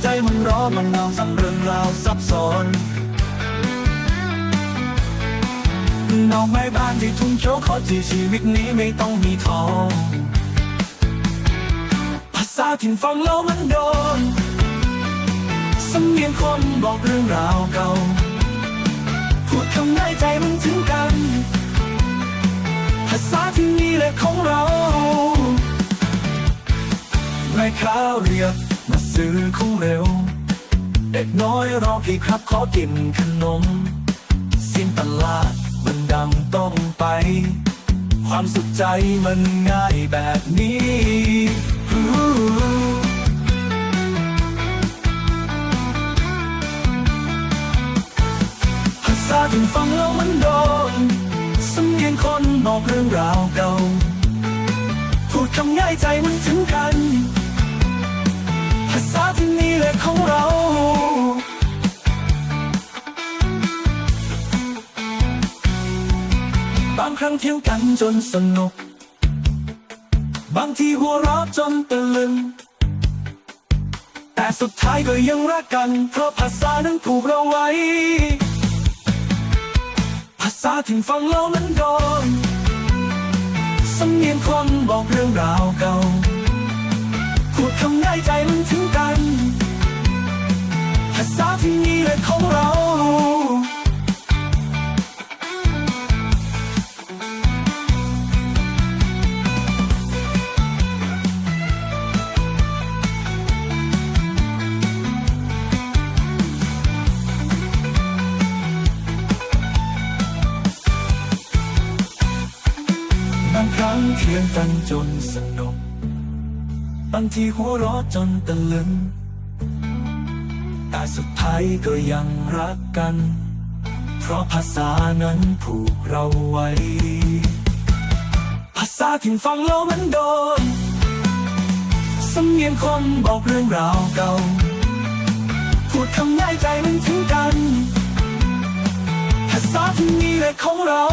ใจมันร้อนมันเงาซ้ำเรื่องราวซับซ้อนนอกไม้บ้านที่ทุ่งโชขอจีชีวิตนี้ไม่ต้องมีทอง ภาษาถิ่นฟังแล้วมันโดนสำเนียงคนบอกเรื่องราวเก่า พูดคำในใจมันถึงกัน ภาษาที่นี่แหละของเราไม่ข้าวเรียก ซื้อของเร็ว เด็กน้อยรอพี่ครับขอกินขนม สิ้นตลาดมันดังต้องไป ความสุขใจมันง่ายแบบนี้ภาษาถึงฟังแล้วมันโดนสำเนียงคนบอกเรื่องราวเก่า พูดคำง่ายใจมันถึงกัน รั้งเที่ยวกันจนสนุก บางทีหัวเราะจนตะลึง แต่สุดท้ายก็ยังรักกัน เพราะภาษานั้นผูกเราไว้ ภาษาถึงฟังแล้วมันโดนสำเนียงคนบอกเรื่องราวเก่าพูดคำง่ายใจมันถึงกัน ภาษาที่นี่และของาบางครั้งเถียงกันจนสนุกบางทีหัวเราะจนตะลึงแต่สุดท้ายก็ยังรักกัน เพราะภาษานั้นผูกเราไว้ ภาษาที่ฟังแล้วมันโดนสำเนียงคนบอกเรื่องราวเก่า พูดคำง่ายใจมันถึงกัน ภาษาที่นี่แหละของเรา